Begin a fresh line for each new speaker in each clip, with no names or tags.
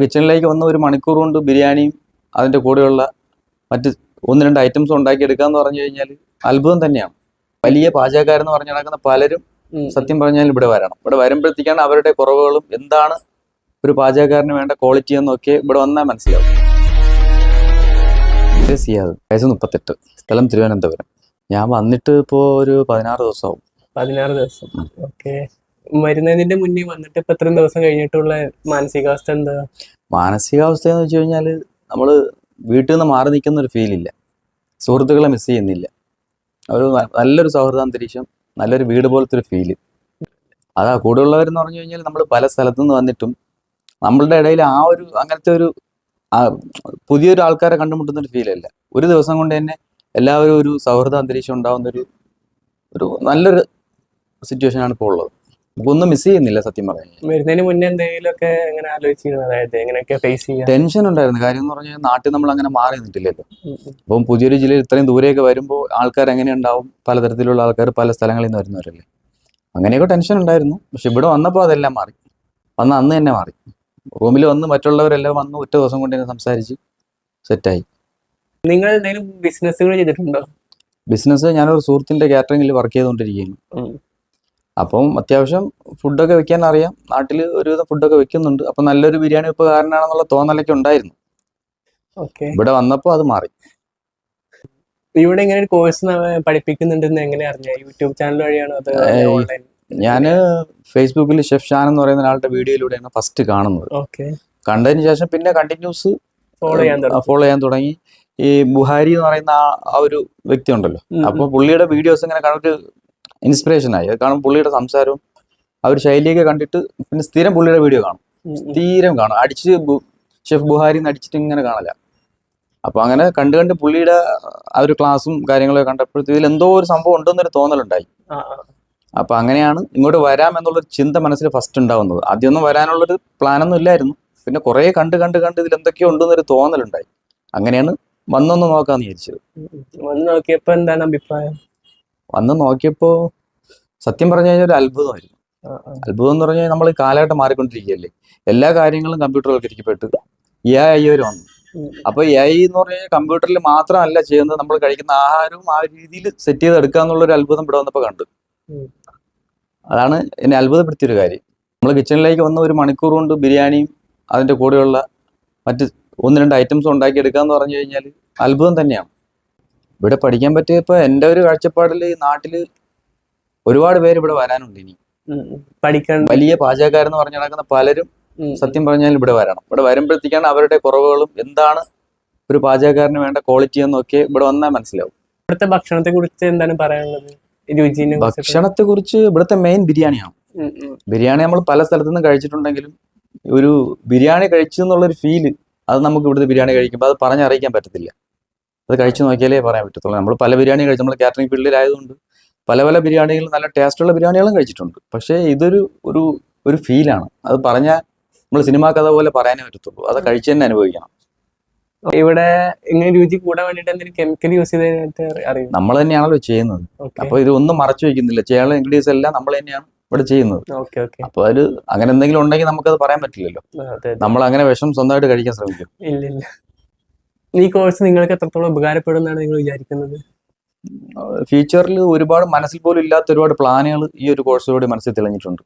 കിച്ചണിലേക്ക് വന്ന ഒരു മണിക്കൂർ കൊണ്ട് ബിരിയാണിയും അതിന്റെ കൂടെയുള്ള മറ്റ് ഒന്ന് രണ്ട് ഐറ്റംസ് ഉണ്ടാക്കിയെടുക്കുക എന്ന് പറഞ്ഞു കഴിഞ്ഞാൽ അത്ഭുതം തന്നെയാണ്. വലിയ പാചകക്കാരെന്ന് പറഞ്ഞു നടക്കുന്ന പലരും സത്യം പറഞ്ഞാൽ ഇവിടെ വരണം. ഇവിടെ വരുമ്പോഴത്തേക്കാണ് അവരുടെ കുറവുകളും എന്താണ് ഒരു പാചകക്കാരന് വേണ്ട ക്വാളിറ്റി എന്നൊക്കെ ഇവിടെ വന്നാൽ മനസ്സിലാവും. സിയാദ്. വയസ്സ് മുപ്പത്തെട്ട്. സ്ഥലം തിരുവനന്തപുരം. ഞാൻ വന്നിട്ട് ഇപ്പോൾ ഒരു പതിനാറ് ദിവസമാവും.
പതിനാറ് ദിവസം. ഓക്കെ വരുന്നതിന്റെ മുന്നേ വന്നിട്ട് ഇപ്പൊ ഇത്രയും ദിവസം കഴിഞ്ഞിട്ടുള്ള മാനസികാവസ്ഥ എന്താ?
മാനസികാവസ്ഥ എന്ന് വെച്ച് കഴിഞ്ഞാൽ നമ്മൾ വീട്ടിൽ നിന്ന് മാറി നിൽക്കുന്ന ഒരു ഫീൽ ഇല്ല. സുഹൃത്തുക്കളെ മിസ് ചെയ്യുന്നില്ല. ഒരു നല്ലൊരു സൗഹൃദ അന്തരീക്ഷം നല്ലൊരു വീട് പോലത്തെ ഒരു ഫീൽ അതാ കൂടെയുള്ളവരെന്ന് പറഞ്ഞു കഴിഞ്ഞാൽ നമ്മൾ പല സ്ഥലത്തു നിന്ന് വന്നിട്ടും നമ്മളുടെ ഇടയിൽ ആ ഒരു അങ്ങനത്തെ ഒരു പുതിയൊരു ആൾക്കാരെ കണ്ടുമുട്ടുന്ന ഒരു ഫീലല്ല ഒരു ദിവസം കൊണ്ട് തന്നെ എല്ലാവരും ഒരു സൗഹൃദ അന്തരീക്ഷം ഉണ്ടാവുന്ന ഒരു ഒരു നല്ലൊരു സിറ്റുവേഷനാണ് ഇപ്പോൾ ഉള്ളത്. ഒന്നും മിസ് ചെയ്യുന്നില്ല സത്യം പറയാൻ
വരുന്നതിന് മുന്നേ ആലോചിച്ചിരുന്നു? അതായത് എങ്ങനെയൊക്കെ ഫേസ് ചെയ്യാം
ടെൻഷൻ ഉണ്ടായിരുന്നു കാര്യം എന്ന് പറഞ്ഞാൽ നാട്ടിൽ നമ്മൾ അങ്ങനെ മാറി നിന്നിട്ടില്ലല്ലോ. അപ്പം പുതിയൊരു ജില്ലയിൽ ഇത്രയും ദൂരെയൊക്കെ വരുമ്പോൾ ആൾക്കാർ എങ്ങനെ ഉണ്ടാവും പലതരത്തിലുള്ള ആൾക്കാർ പല സ്ഥലങ്ങളിൽ നിന്ന് വരുന്നവരല്ലേ? അങ്ങനെയൊക്കെ ടെൻഷൻ ഉണ്ടായിരുന്നു. പക്ഷെ ഇവിടെ വന്നപ്പോൾ അതെല്ലാം മാറി. വന്ന അന്ന് തന്നെ മാറി. റൂമിൽ വന്ന് മറ്റുള്ളവരെല്ലാം വന്ന് ഒറ്റ ദിവസം കൊണ്ട് തന്നെ സംസാരിച്ച് സെറ്റായി.
നിങ്ങൾ എന്തെങ്കിലും ബിസിനസ്സുകൾ ചെയ്തിട്ടുണ്ടോ?
ബിസിനസ് ഞാനൊരു സുഹൃത്തിന്റെ കാറ്ററിംഗിൽ വർക്ക് ചെയ്തുകൊണ്ടിരിക്കുകയാണ്. അപ്പം അത്യാവശ്യം ഫുഡൊക്കെ വെക്കാൻ അറിയാം. നാട്ടിൽ ഒരുവിധം ഫുഡൊക്കെ വെക്കുന്നുണ്ട്. അപ്പം നല്ലൊരു ബിരിയാണി വെപ്പുകാരനാണെന്നുള്ള തോന്നലൊക്കെ ഉണ്ടായിരുന്നു. ഇവിടെ വന്നപ്പോൾ അത് മാറി.
ഇവിടെ ഇങ്ങനെ ഒരു കോഴ്സ് പഠിപ്പിക്കുന്നുണ്ടെന്ന് എങ്ങനെ അറിഞ്ഞ? യൂട്യൂബ് ചാനൽ വഴിയാണോ അത് ഓൺലൈൻ
ഞാൻ ഫേസ്ബുക്കിൽ ഷെഫ് ഷാൻ എന്ന് പറയുന്ന ആളുടെ വീഡിയോയിലൂടെയാണ് ഫസ്റ്റ് കാണുന്നത്. കണ്ടതിന് ശേഷം പിന്നെ കണ്ടിന്യൂസ്
ഫോളോ ചെയ്യാൻ തുടങ്ങി.
ഫോളോ ചെയ്യാൻ തുടങ്ങി. ഈ ബുഹാരി എന്ന് പറയുന്ന ആ ഒരു വ്യക്തി ഉണ്ടല്ലോ. അപ്പോൾ പുള്ളിയുടെ വീഡിയോസ് ഇങ്ങനെ കണ്ടിട്ട് ഇൻസ്പിറേഷൻ ആയി. അത് കാണുമ്പോൾ പുള്ളിയുടെ സംസാരവും ആ ഒരു ശൈലിയൊക്കെ കണ്ടിട്ട് പിന്നെ സ്ഥിരം പുള്ളിയുടെ വീഡിയോ കാണും. സ്ഥിരം കാണും. അടിച്ച് ഷെഫ് ബുഹാരി എന്ന് അടിച്ചിട്ട് ഇങ്ങനെ കാണല. അപ്പോൾ അങ്ങനെ കണ്ട് കണ്ട് പുള്ളിയുടെ ആ ഒരു ക്ലാസ്സും കാര്യങ്ങളൊക്കെ കണ്ടപ്പോഴത്തേ ഇതിൽ എന്തോ ഒരു സംഭവം ഉണ്ടെന്നൊരു തോന്നലുണ്ടായി. അപ്പൊ അങ്ങനെയാണ് ഇങ്ങോട്ട് വരാം എന്നുള്ളൊരു ചിന്ത മനസ്സിൽ ഫസ്റ്റ് ഉണ്ടാവുന്നത്. ആദ്യമൊന്നും വരാനുള്ളൊരു പ്ലാനൊന്നും ഇല്ലായിരുന്നു. പിന്നെ കുറേ കണ്ട് കണ്ട് കണ്ട് ഇതിൽ എന്തൊക്കെയോ ഉണ്ടെന്നൊരു തോന്നലുണ്ടായി. അങ്ങനെയാണ് വന്നൊന്ന് നോക്കാന്ന് വിചാരിച്ചത്.
ഉം, ഉം. വന്ന് നോക്കിയപ്പോ എന്താണ് അഭിപ്രായം?
വന്ന് നോക്കിയപ്പോ സത്യം പറഞ്ഞു കഴിഞ്ഞാൽ ഒരു അത്ഭുതമായിരുന്നു. അത്ഭുതം എന്ന് പറഞ്ഞാൽ നമ്മൾ കാലഘട്ടം മാറിക്കൊണ്ടിരിക്കുകയല്ലേ? എല്ലാ കാര്യങ്ങളും കമ്പ്യൂട്ടറുവൽക്കരിക്കപ്പെട്ട് എ ഐ ഒരു വന്നു. അപ്പൊ എ ഐ എന്ന് പറഞ്ഞാൽ കമ്പ്യൂട്ടറിൽ മാത്രമല്ല ചെയ്യുന്നത് നമ്മൾ കഴിക്കുന്ന ആഹാരവും ആ രീതിയിൽ സെറ്റ് ചെയ്ത് എടുക്കുക എന്നുള്ള ഒരു അത്ഭുതം ഇവിടെ വന്നപ്പോൾ കണ്ടു. അതാണ് എന്നെ അത്ഭുതപ്പെടുത്തിയൊരു കാര്യം. നമ്മൾ കിച്ചണിലേക്ക് വന്ന ഒരു മണിക്കൂർ കൊണ്ട് ബിരിയാണിയും അതിന്റെ കൂടെയുള്ള മറ്റ് ഒന്ന് രണ്ട് ഐറ്റംസ് ഉണ്ടാക്കി എന്ന് പറഞ്ഞു കഴിഞ്ഞാൽ അത്ഭുതം തന്നെയാണ്. ഇവിടെ പഠിക്കാൻ പറ്റിയപ്പോൾ എന്റെ ഒരു കാഴ്ചപ്പാടിൽ ഈ നാട്ടിൽ ഒരുപാട് പേര് ഇവിടെ വരാനുണ്ട് ഇനി.
പഠിക്കാൻ
വലിയ പാചകക്കാരെന്ന് പറഞ്ഞു നടക്കുന്ന പലരും സത്യം പറഞ്ഞാൽ ഇവിടെ വരണം. ഇവിടെ വരുമ്പോഴത്തേക്കാണ് അവരുടെ കുറവുകളും എന്താണ് ഒരു പാചകക്കാരന് വേണ്ട ക്വാളിറ്റി എന്നൊക്കെ ഇവിടെ വന്നാൽ മനസ്സിലാവും.
ഇവിടുത്തെ ഭക്ഷണത്തെ കുറിച്ച് എന്താണ് പറയാനുള്ളത്? രുചിനെ
ഭക്ഷണത്തെ കുറിച്ച് ഇവിടുത്തെ മെയിൻ ബിരിയാണിയാണ്. ബിരിയാണി നമ്മൾ പല സ്ഥലത്തു നിന്നും കഴിച്ചിട്ടുണ്ടെങ്കിലും ഒരു ബിരിയാണി കഴിച്ചു എന്നുള്ളൊരു ഫീൽ അത് നമുക്ക് ഇവിടുത്തെ ബിരിയാണി കഴിക്കുമ്പോൾ അത് പറഞ്ഞറിയിക്കാൻ പറ്റത്തില്ല. അത് കഴിച്ചു നോക്കിയാലേ പറയാൻ പറ്റത്തുള്ളൂ. നമ്മൾ പല ബിരിയാണി കഴിച്ചു. നമ്മൾ കാറ്ററിംഗ് ഫീൽഡിലായതുകൊണ്ട് പല പല ബിരിയാണികൾ നല്ല ടേസ്റ്റുള്ള ബിരിയാണികളും കഴിച്ചിട്ടുണ്ട്. പക്ഷേ ഇതൊരു ഒരു ഒരു ഫീലാണ് അത് പറഞ്ഞാൽ നമ്മൾ സിനിമാ കഥ പോലെ പറയാനേ പറ്റത്തുള്ളൂ. അത് കഴിച്ചു തന്നെ അനുഭവിക്കണം.
ഇവിടെ ഇങ്ങനെ രുചി കൂടാൻ വേണ്ടിട്ട് എന്തെങ്കിലും കെമിക്കൽ യൂസ് ചെയ്തതായിട്ട് അറിയാം
നമ്മൾ തന്നെയാണല്ലോ ചെയ്യുന്നത്. അപ്പൊ ഇത് ഒന്നും മറച്ചു വെക്കുന്നില്ല. ചെയ്യാനുള്ള ഇൻഗ്രീഡിയൻസ് എല്ലാം നമ്മൾ തന്നെയാണ് ഇവിടെ ചെയ്യുന്നത്. അപ്പൊ അതിൽ അങ്ങനെ എന്തെങ്കിലും ഉണ്ടെങ്കിൽ നമുക്കത് പറയാൻ പറ്റില്ലല്ലോ. നമ്മൾ അങ്ങനെ വിഷം സ്വന്തമായിട്ട് കഴിക്കാൻ ശ്രമിക്കും.
ഇല്ല ഈ കോഴ്സ് നിങ്ങൾക്ക് എത്രത്തോളം ഉപകാരപ്പെടുമെന്നാണ് നിങ്ങൾ വിചാരിക്കുന്നത്?
ഫ്യൂച്ചറിൽ ഒരുപാട് മനസ്സിൽ പോലും ഇല്ലാത്ത ഒരുപാട് പ്ലാനുകൾ ഈ ഒരു കോഴ്സിലൂടെ മനസ്സിൽ തെളിഞ്ഞിട്ടുണ്ട്.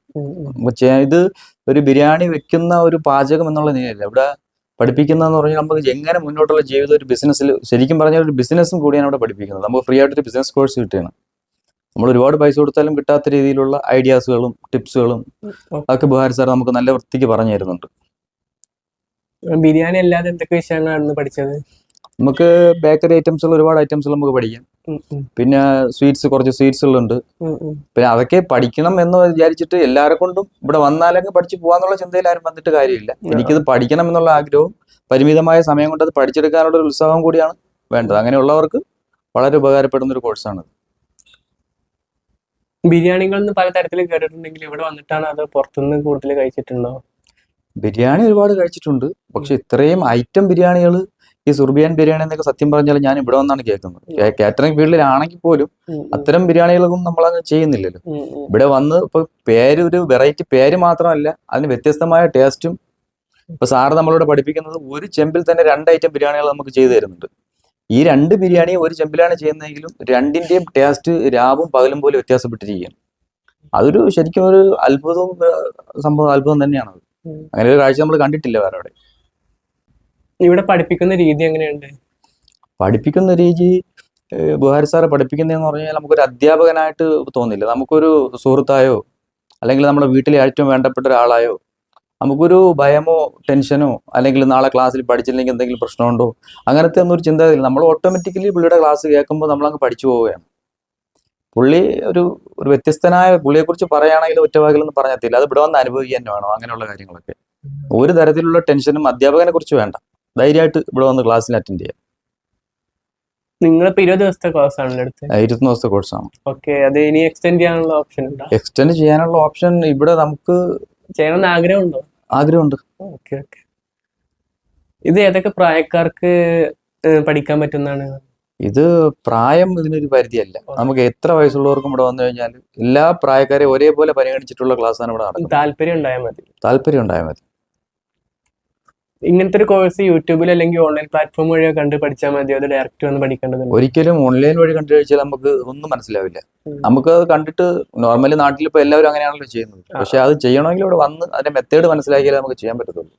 ചെ- ഇത് ഒരു ബിരിയാണി വെക്കുന്ന ഒരു പാചകം എന്നുള്ള നിലയില്ല ഇവിടെ പഠിപ്പിക്കുന്നതെന്ന് പറഞ്ഞാൽ നമുക്ക് എങ്ങനെ മുന്നോട്ടുള്ള ജീവിതം ഒരു ബിസിനസ്സിൽ ശരിക്കും പറഞ്ഞാൽ ഒരു ബിസിനസ്സും കൂടിയാണ് ഇവിടെ പഠിപ്പിക്കുന്നത്. നമുക്ക് ഫ്രീ ആയിട്ടൊരു ബിസിനസ് കോഴ്സ് കിട്ടുകയാണ്. നമ്മൾ ഒരുപാട് പൈസ കൊടുത്താലും കിട്ടാത്ത രീതിയിലുള്ള ഐഡിയാസുകളും ടിപ്സുകളും അതൊക്കെ ബുഹാരി സാർ നമുക്ക് നല്ല വൃത്തിക്ക് പറഞ്ഞു തരുന്നുണ്ട്.
ബിരിയാണി അല്ലാതെ എന്തൊക്കെ വിഷയങ്ങളാണ് പഠിച്ചത്?
നമുക്ക് ബേക്കറി ഐറ്റംസുകൾ ഒരുപാട് ഐറ്റംസ് നമുക്ക് പഠിക്കാം. പിന്നെ സ്വീറ്റ്സ് കുറച്ച് സ്വീറ്റ്സുകളുണ്ട്. പിന്നെ അതൊക്കെ പഠിക്കണം എന്ന് വിചാരിച്ചിട്ട് എല്ലാരെ കൊണ്ടും ഇവിടെ വന്നാലങ്ങ് പഠിച്ചു പോകാന്നുള്ള ചിന്തയിൽ ആരും വന്നിട്ട് കാര്യമില്ല. എനിക്കിത് പഠിക്കണം എന്നുള്ള ആഗ്രഹവും പരിമിതമായ സമയം കൊണ്ട് അത് പഠിച്ചെടുക്കാനുള്ള ഒരു ഉത്സാഹം കൂടിയാണ് വേണ്ടത്. അങ്ങനെയുള്ളവർക്ക് വളരെ ഉപകാരപ്പെടുന്ന ഒരു കോഴ്സാണ്
ബിരിയാണികൾ പല തരത്തിൽ കേട്ടിട്ടുണ്ടെങ്കിൽ ഇവിടെ വന്നിട്ടാണ് അത് പുറത്തുനിന്ന് കൂടുതൽ കഴിച്ചിട്ടുണ്ടോ?
ബിരിയാണി ഒരുപാട് കഴിച്ചിട്ടുണ്ട്. പക്ഷെ ഇത്രയും ഐറ്റം ബിരിയാണികൾ ഈ സുർബിയൻ ബിരിയാണി എന്നൊക്കെ സത്യം പറഞ്ഞാൽ ഞാൻ ഇവിടെ വന്നാണ് കേൾക്കുന്നത്. കാറ്ററിംഗ് ഫീൽഡിലാണെങ്കിൽ പോലും അത്തരം ബിരിയാണികളൊന്നും നമ്മളങ്ങ് ചെയ്യുന്നില്ലല്ലോ.
ഉം, ഉം.
ഇവിടെ വന്ന് ഇപ്പൊ പേര് ഒരു വെറൈറ്റി പേര് മാത്രമല്ല അതിന് വ്യത്യസ്തമായ ടേസ്റ്റും ഇപ്പൊ സാറ് നമ്മളോട് പഠിപ്പിക്കുന്നത് ഒരു ചെമ്പിൽ തന്നെ രണ്ട് ഐറ്റം ബിരിയാണികൾ നമുക്ക് ചെയ്തു തരുന്നുണ്ട്. ഈ രണ്ട് ബിരിയാണി ഒരു ചെമ്പിലാണ് ചെയ്യുന്നതെങ്കിലും രണ്ടിന്റെയും ടേസ്റ്റ് രാവും പകലും പോലെ വ്യത്യാസപ്പെട്ടിരിക്കുകയാണ്. അതൊരു ശരിക്കും ഒരു അത്ഭുതവും സംഭവം അത്ഭുതം തന്നെയാണ് അങ്ങനെ ഒരു കാഴ്ച നമ്മൾ കണ്ടിട്ടില്ല വേറെ അവിടെ
ഇവിടെ പഠിപ്പിക്കുന്ന രീതി എങ്ങനെയുണ്ട്?
പഠിപ്പിക്കുന്ന രീതി ബുഹാരി സാറെ പഠിപ്പിക്കുന്നതെന്ന് പറഞ്ഞാൽ നമുക്കൊരു അധ്യാപകനായിട്ട് തോന്നില്ല. നമുക്കൊരു സുഹൃത്തായോ അല്ലെങ്കിൽ നമ്മുടെ വീട്ടിലെ ഏറ്റവും വേണ്ടപ്പെട്ട ഒരാളായോ നമുക്കൊരു ഭയമോ ടെൻഷനോ അല്ലെങ്കിൽ നാളെ ക്ലാസ്സിൽ പഠിച്ചില്ലെങ്കിൽ എന്തെങ്കിലും പ്രശ്നമുണ്ടോ അങ്ങനത്തെ ഒന്നും ഒരു ചിന്തയില്ല നമ്മൾ ഓട്ടോമാറ്റിക്കലി പുള്ളിയുടെ ക്ലാസ് കേൾക്കുമ്പോൾ നമ്മളങ്ങ് പഠിച്ചു പോവുകയാണ്. പുള്ളി ഒരു ഒരു വ്യത്യസ്തനായ പുള്ളിയെക്കുറിച്ച് പറയുകയാണെങ്കിൽ ഒറ്റവാക്കിലൊന്നും പറഞ്ഞത്തില്ല അത് ഇവിടെ വന്ന് അനുഭവിക്കുക തന്നെ വേണം അങ്ങനെയുള്ള കാര്യങ്ങളൊക്കെ. ഒരു തരത്തിലുള്ള ടെൻഷനും അധ്യാപകനെ കുറിച്ച് വേണ്ട. ധൈര്യമായിട്ട് ഇവിടെ വന്ന് ക്ലാസ്സിൽ അറ്റൻഡ് ചെയ്യാം.
നിങ്ങളിപ്പോ ഇരുപത് ദിവസത്തെ ക്ലാസ് ആണല്ലോ എടുത്ത്?
ആ, ഇരുപത്തൊന്ന് ദിവസത്തെ കോഴ്സാണ്
ഓക്കെ അത് ഇനി എക്സ്റ്റെൻഡ് ചെയ്യാനുള്ള ഓപ്ഷൻ ഉണ്ടോ?
എക്സ്റ്റെൻഡ് ചെയ്യാനുള്ള ഓപ്ഷൻ ഇവിടെ നമുക്ക്
ചെയ്യണമെന്ന് ആഗ്രഹമുണ്ടോ?
ആഗ്രഹമുണ്ട്.
ഓക്കെ ഓക്കെ ഇത് ഏതൊക്കെ പ്രായക്കാർക്ക് പഠിക്കാൻ പറ്റുന്നതാണ്?
ഇത് പ്രായം ഇതിനൊരു പരിധിയല്ല. നമുക്ക് എത്ര വയസ്സുള്ളവർക്കും ഇവിടെ വന്നു കഴിഞ്ഞാൽ എല്ലാ പ്രായക്കാരെയും ഒരേപോലെ പരിഗണിച്ചിട്ടുള്ള ക്ലാസ്സാണ് ഇവിടെ നടക്കുന്നത്.
താല്പര്യം ഉണ്ടായാൽ മതി.
താല്പര്യം ഉണ്ടായാൽ മതി.
ഇങ്ങനത്തെ ഒരു കോഴ്സ് യൂട്യൂബിൽ അല്ലെങ്കിൽ ഓൺലൈൻ പ്ലാറ്റ്ഫോം വഴിയോ കണ്ട് പഠിച്ചാൽ മതി അത് ഡയറക്റ്റ് വന്ന് പഠിക്കേണ്ടത്
ഒരിക്കലും ഓൺലൈൻ വഴി കണ്ടു കഴിച്ചാൽ നമുക്ക് ഒന്നും മനസ്സിലാവില്ല. നമുക്ക് അത് കണ്ടിട്ട് നോർമലി നാട്ടിൽ ഇപ്പോൾ എല്ലാവരും അങ്ങനെയാണല്ലോ ചെയ്യുന്നത്. പക്ഷെ അത് ചെയ്യണമെങ്കിൽ ഇവിടെ വന്ന് അതിന്റെ മെത്തേഡ് മനസ്സിലാക്കിയാലേ നമുക്ക് ചെയ്യാൻ പറ്റത്തുള്ളൂ.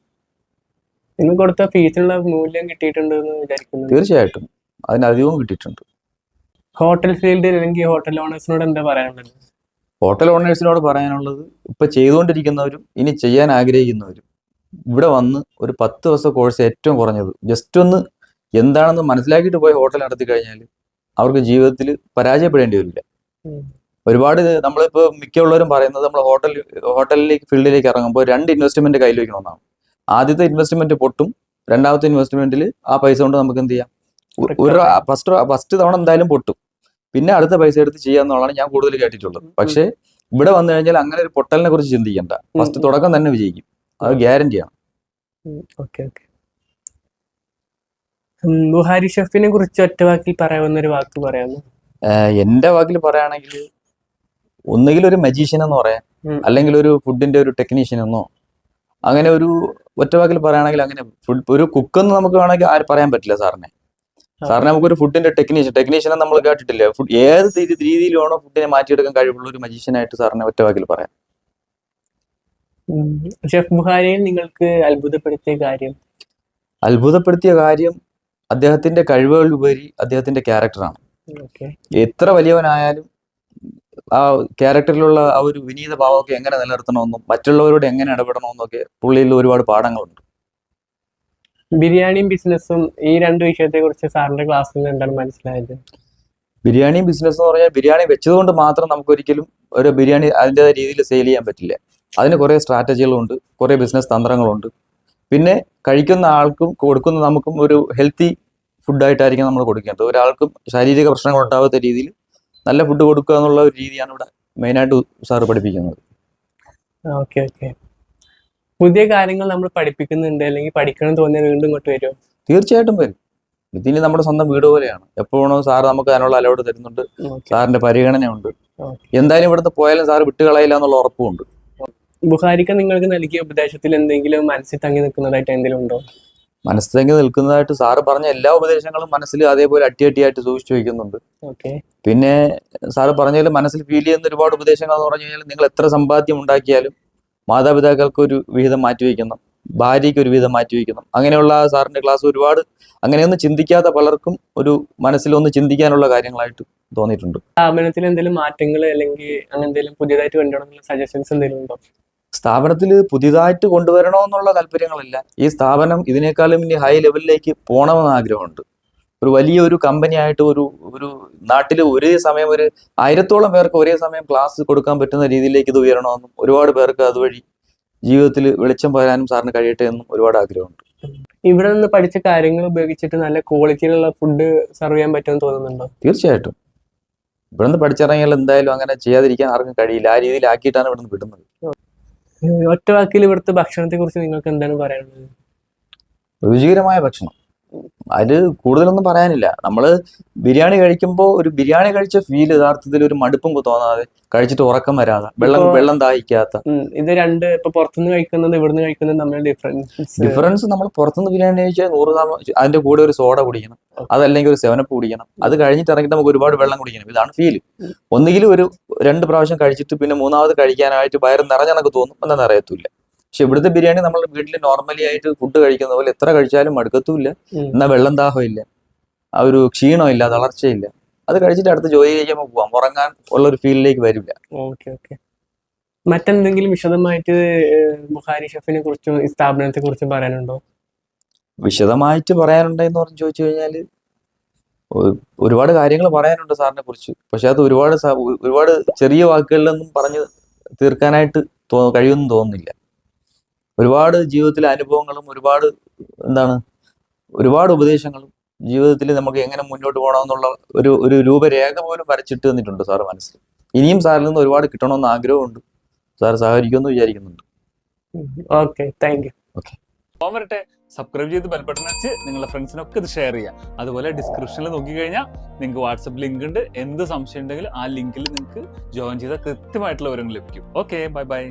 നിങ്ങൾ കൊടുത്ത ഫീസിനുള്ള മൂല്യം കിട്ടിയിട്ടുണ്ട് എന്ന് വിചാരിക്കുന്നു.
തീർച്ചയായിട്ടും. അതിനധികവും കിട്ടിയിട്ടുണ്ട്.
ഹോട്ടൽ ഫീൽഡിൽ അല്ലെങ്കിൽ ഹോട്ടൽ ഓണേഴ്സിനോട് എന്താ പറയാനുള്ളത്?
ഹോട്ടൽ ഓണേഴ്സിനോട് പറയാനുള്ളത് ഇപ്പൊ ചെയ്തുകൊണ്ടിരിക്കുന്നവരും ഇനി ചെയ്യാൻ ആഗ്രഹിക്കുന്നവരും ഇവിടെ വന്ന് ഒരു പത്ത് ദിവസത്തെ കോഴ്സ് ഏറ്റവും കുറഞ്ഞത്. ജസ്റ്റ് ഒന്ന് എന്താണെന്ന് മനസ്സിലാക്കിയിട്ട് പോയി ഹോട്ടൽ നടത്തി കഴിഞ്ഞാൽ അവർക്ക് ജീവിതത്തിൽ പരാജയപ്പെടേണ്ടി വരില്ല. ഒരുപാട് നമ്മളിപ്പോൾ മിക്കുള്ളവരും പറയുന്നത് നമ്മൾ ഹോട്ടൽ ഹോട്ടലിലേക്ക് ഫീൽഡിലേക്ക് ഇറങ്ങുമ്പോൾ രണ്ട് ഇൻവെസ്റ്റ്മെന്റ് കയ്യിൽ വെക്കണമെന്നാണ് ആദ്യത്തെ ഇൻവെസ്റ്റ്മെന്റ് പൊട്ടും. രണ്ടാമത്തെ ഇൻവെസ്റ്റ്മെന്റിൽ ആ പൈസ കൊണ്ട് നമുക്ക് എന്ത് ചെയ്യാം? ഒരു ഫസ്റ്റ് ഫസ്റ്റ് തവണ എന്തായാലും പൊട്ടും. പിന്നെ അടുത്ത പൈസ എടുത്ത് ചെയ്യാന്നുള്ളതാണ് ഞാൻ കൂടുതൽ കേട്ടിട്ടുള്ളത്. പക്ഷേ ഇവിടെ വന്നു കഴിഞ്ഞാൽ അങ്ങനെ ഒരു പൊട്ടലിനെ കുറിച്ച് ചിന്തിക്കേണ്ട. ഫസ്റ്റ് തുടക്കം തന്നെ വിജയിക്കും. അത് ഗ്യാരണ്ടിയാണ്
ഓക്കെ ഓക്കെ. ബുഹാരി ഷെഫിനെ കുറിച്ച് ഒറ്റ വാക്കിൽ പറയാവുന്ന ഒരു വാക്ക് പറയാമോ?
എന്റെ വാക്കിൽ പറയുകയാണെങ്കിൽ ഒന്നുകിൽ ഒരു മജീഷ്യൻ എന്ന് പറയാം അല്ലെങ്കിൽ ഒരു ഫുഡിന്റെ ഒരു ടെക്നീഷ്യൻ എന്നോ അങ്ങനെ ഒരു ഒറ്റ വാക്കിൽ പറയുകയാണെങ്കിൽ അങ്ങനെ ഫുഡ് ഒരു കുക്കെന്ന് നമുക്ക് വേണമെങ്കിൽ ആരും പറയാൻ പറ്റില്ല സാറിനെ. സാറിന് നമുക്കൊരു ഫുഡിന്റെ ടെക്നീഷ്യൻ ടെക്നീഷ്യനെ നമ്മൾ കേട്ടിട്ടില്ല? ഫുഡ് ഏത് രീതി- രീതിയിലാണോ ഫുഡിനെ മാറ്റിയെടുക്കാൻ കഴിവുള്ള ഒരു മജീഷ്യനായിട്ട് സാറിനെ ഒറ്റ വാക്കിൽ പറയാം.
ഷെഫ് ബുഹാരിയിൽ നിങ്ങൾക്ക് അത്ഭുതപ്പെടുത്തിയ കാര്യം?
അത്ഭുതപ്പെടുത്തിയ കാര്യം അദ്ദേഹത്തിന്റെ കഴിവുകൾ കഴിവുകളുപരി അദ്ദേഹത്തിന്റെ ക്യാരക്ടറാണ്. എത്ര വലിയവനായാലും ആ ക്യാരക്ടറിലുള്ള ആ ഒരു വിനീത ഭാവമൊക്കെ എങ്ങനെ നിലനിർത്തണമെന്നും മറ്റുള്ളവരോട് എങ്ങനെ ഇടപെടണമെന്നൊക്കെ പുള്ളിയിൽ ഒരുപാട് പാഠങ്ങളുണ്ട്.
ബിരിയാണിയും ബിസിനസ്സും ഈ രണ്ട് വിഷയത്തെ കുറിച്ച് സാറിന്റെ ക്ലാസ്സിൽ നിന്ന് എന്താണ് മനസ്സിലായത്?
ബിരിയാണിയും ബിസിനസ് എന്ന് പറഞ്ഞാൽ ബിരിയാണി വെച്ചതുകൊണ്ട് മാത്രം നമുക്ക് ഒരിക്കലും ഒരു ബിരിയാണി അതിന്റെതായ രീതിയിൽ സെയിൽ ചെയ്യാൻ പറ്റില്ല. അതിന് കുറേ സ്ട്രാറ്റജികളുണ്ട് കുറേ ബിസിനസ് തന്ത്രങ്ങളുണ്ട്. പിന്നെ കഴിക്കുന്ന ആൾക്കും കൊടുക്കുന്ന നമുക്കും ഒരു ഹെൽത്തി ഫുഡായിട്ടായിരിക്കും നമ്മൾ കൊടുക്കേണ്ടത്. ഒരാൾക്കും ശാരീരിക പ്രശ്നങ്ങൾ ഉണ്ടാവാത്ത രീതിയിൽ നല്ല ഫുഡ് കൊടുക്കുക എന്നുള്ള ഒരു രീതിയാണ് ഇവിടെ മെയിനായിട്ട് സാറ് പഠിപ്പിക്കുന്നത്.
Okay okay. പുതിയ കാര്യങ്ങൾ നമ്മൾ പഠിപ്പിക്കുന്നുണ്ട് അല്ലെങ്കിൽ പഠിക്കണം തോന്നിയാൽ വീണ്ടും ഇങ്ങോട്ട് വരുമോ
തീർച്ചയായിട്ടും വരും. ഇതിന് നമ്മുടെ സ്വന്തം വീട് പോലെയാണ്. എപ്പോഴാണോ സാർ നമുക്ക് അതിനുള്ള അലൗഡ് തരുന്നുണ്ട്. സാറിന്റെ പരിഗണനയുണ്ട്. എന്തായാലും ഇവിടുന്ന് പോയാലും സാർ വിട്ടുകളയില്ല എന്നുള്ള ഉറപ്പുമുണ്ട്.
ബുഹാരിക്ക് നിങ്ങൾക്ക് നൽകിയ ഉപദേശത്തിൽ എന്തെങ്കിലും മനസ്സിൽ തങ്ങി നിൽക്കുന്നതായിട്ട് എന്തെങ്കിലും ഉണ്ടോ?
മനസ്സിൽ തങ്ങി നിൽക്കുന്നതായിട്ട് സാറ് പറഞ്ഞ എല്ലാ ഉപദേശങ്ങളും മനസ്സിൽ അതേപോലെ അട്ടിയട്ടിയായിട്ട് സൂക്ഷിച്ചു വയ്ക്കുന്നുണ്ട് പിന്നെ സാറ് പറഞ്ഞതിൽ മനസ്സിൽ ഫീൽ ചെയ്യുന്ന ഒരുപാട് ഉപദേശങ്ങൾ എന്ന് പറഞ്ഞു കഴിഞ്ഞാൽ നിങ്ങൾ എത്ര സമ്പാദ്യം ഉണ്ടാക്കിയാലും മാതാപിതാക്കൾക്ക് ഒരു വിഹിതം മാറ്റിവെക്കണം ഭാര്യയ്ക്ക് ഒരു വിഹിതം മാറ്റിവെക്കണം അങ്ങനെയുള്ള സാറിന്റെ ക്ലാസ് ഒരുപാട് അങ്ങനെയൊന്നും ചിന്തിക്കാത്ത പലർക്കും ഒരു മനസ്സിലൊന്ന് ചിന്തിക്കാനുള്ള കാര്യങ്ങളായിട്ട് തോന്നിയിട്ടുണ്ട്.
സ്ഥാപനത്തിൽ എന്തെങ്കിലും മാറ്റങ്ങൾ അല്ലെങ്കിൽ അങ്ങനെ എന്തെങ്കിലും പുതിയതായിട്ട് കൊണ്ടുവരണമെന്നുള്ള സജഷൻസ് എന്തെങ്കിലും ഉണ്ടോ?
സ്ഥാപനത്തിൽ പുതിയതായിട്ട് കൊണ്ടുവരണമെന്നുള്ള താല്പര്യങ്ങളില്ല. ഈ സ്ഥാപനം ഇതിനേക്കാളും ഇനി ഹൈ ലെവലിലേക്ക് പോകണമെന്ന് ആഗ്രഹമുണ്ട്. ഒരു വലിയ ഒരു കമ്പനി ആയിട്ട് ഒരു ഒരു നാട്ടിൽ ഒരേ സമയം ഒരു ആയിരത്തോളം പേർക്ക് ഒരേ സമയം ക്ലാസ് കൊടുക്കാൻ പറ്റുന്ന രീതിയിലേക്ക് ഇത് ഉയരണമെന്നും ഒരുപാട് പേർക്ക് അതുവഴി ജീവിതത്തിൽ വെളിച്ചം പകരാനും സാറിന് കഴിയട്ടെ എന്നും ഒരുപാട് ആഗ്രഹമുണ്ട്.
ഇവിടെ നിന്ന് പഠിച്ച കാര്യങ്ങൾ ഉപയോഗിച്ചിട്ട് നല്ല ക്വാളിറ്റിയിലുള്ള ഫുഡ് സെർവ് ചെയ്യാൻ പറ്റുമെന്ന് തോന്നുന്നുണ്ടോ?
തീർച്ചയായിട്ടും. ഇവിടെ നിന്ന് പഠിച്ചിറങ്ങിയാൽ എന്തായാലും അങ്ങനെ ചെയ്യാതിരിക്കാൻ ആർക്കും കഴിയില്ല. ആ രീതിയിലാക്കിയിട്ടാണ് നിന്ന് വിടുന്നത്.
ഒറ്റ വാക്കിൽ ഇവിടുത്തെ ഭക്ഷണത്തെ കുറിച്ച് നിങ്ങൾക്ക് എന്താണ് പറയാനുള്ളത്?
രുചികരമായ ഭക്ഷണം. അതിൽ കൂടുതലൊന്നും പറയാനില്ല. നമ്മൾ ബിരിയാണി കഴിക്കുമ്പോൾ ഒരു ബിരിയാണി കഴിച്ച ഫീൽ യഥാർത്ഥത്തിൽ ഒരു മടുപ്പും തോന്നാതെ കഴിച്ചിട്ട് ഉറക്കം വരാതെ വെള്ളം വെള്ളം ദാഹിക്കാത്ത.
ഇത് രണ്ട് ഇപ്പൊ പുറത്തുനിന്ന് കഴിക്കുന്നത് ഇവിടുന്ന് കഴിക്കുന്നത് തമ്മിൽ ഡിഫറൻസ്
ഡിഫറൻസ് നമ്മൾ പുറത്തുനിന്ന് ബിരിയാണി കഴിച്ചാൽ നൂറ് ഗ്രാം അതിന്റെ കൂടെ ഒരു സോഡ കുടിക്കണം. അതല്ലെങ്കിൽ ഒരു സെവനപ്പ് കുടിക്കണം. അത് കഴിഞ്ഞിട്ട് ഇറങ്ങിയിട്ട് നമുക്ക് ഒരുപാട് വെള്ളം കുടിക്കണം. ഇതാണ് ഫീൽ ഒന്നുകിലും ഒരു രണ്ട് പ്രാവശ്യം കഴിച്ചിട്ട് പിന്നെ മൂന്നാമത് കഴിക്കാനായിട്ട് വയറ് നിറഞ്ഞെന്നൊക്കെ തോന്നും. എന്താണെന്ന് അറിയത്തില്ല. പക്ഷെ ഇവിടുത്തെ ബിരിയാണി നമ്മൾ വീട്ടിൽ നോർമലി ആയിട്ട് ഫുഡ് കഴിക്കുന്ന പോലെ എത്ര കഴിച്ചാലും മടുക്കത്തുമില്ല. എന്നാ വെള്ളം ദാഹമില്ല. ആ ഒരു ക്ഷീണമില്ല തളർച്ചയില്ല അത് കഴിച്ചിട്ട് അടുത്ത് ജോലി ചെയ്യുമ്പോൾ പോവാം. ഉറങ്ങാൻ ഉള്ള ഒരു ഫീലിലേക്ക് വരില്ല.
Okay okay. മറ്റെന്തെങ്കിലും വിശദമായിട്ട് ബുഹാരി ഷെഫിനെ കുറിച്ചും ഈ സ്ഥാപനത്തെ കുറിച്ചും പറയാനുണ്ടോ?
വിശദമായിട്ട് പറയാനുണ്ടെന്ന് പറഞ്ഞു ചോദിച്ചു കഴിഞ്ഞാൽ ഒരുപാട് കാര്യങ്ങൾ പറയാനുണ്ട് സാറിനെ കുറിച്ച്. പക്ഷെ അത് ഒരുപാട് ഒരുപാട് ചെറിയ വാക്കുകളിലൊന്നും പറഞ്ഞ് തീർക്കാനായിട്ട് കഴിയുമെന്ന് തോന്നുന്നില്ല. ഒരുപാട് ജീവിതത്തിലെ അനുഭവങ്ങളും ഒരുപാട് എന്താണ് ഒരുപാട് ഉപദേശങ്ങളും ജീവിതത്തിൽ നമുക്ക് എങ്ങനെ മുന്നോട്ട് പോകണമെന്നുള്ള ഒരു ഒരു രൂപരേഖ പോലും വരച്ചിട്ട് തന്നിട്ടുണ്ട് സാറ് മനസ്സിൽ. ഇനിയും സാറിൽ നിന്ന് ഒരുപാട് കിട്ടണമെന്ന് ആഗ്രഹമുണ്ട്. സാർ സഹകരിക്കുമെന്ന് വിചാരിക്കുന്നുണ്ട്.
Okay thank you.
പോകാൻ വരട്ടെ. സബ്സ്ക്രൈബ് ചെയ്ത് ബെൽബട്ടൺ അടിച്ച് നിങ്ങളുടെ ഫ്രണ്ട്സിനൊക്കെ ഇത് ഷെയർ ചെയ്യുക. അതുപോലെ ഡിസ്ക്രിപ്ഷനിൽ നോക്കിക്കഴിഞ്ഞാൽ നിങ്ങൾക്ക് വാട്സപ്പ് ലിങ്ക് ഉണ്ട്. എന്ത് സംശയം ഉണ്ടെങ്കിലും ആ ലിങ്കിൽ നിങ്ങൾക്ക് ജോയിൻ ചെയ്താൽ കൃത്യമായിട്ടുള്ള വിവരങ്ങൾ ലഭിക്കും. Okay bye bye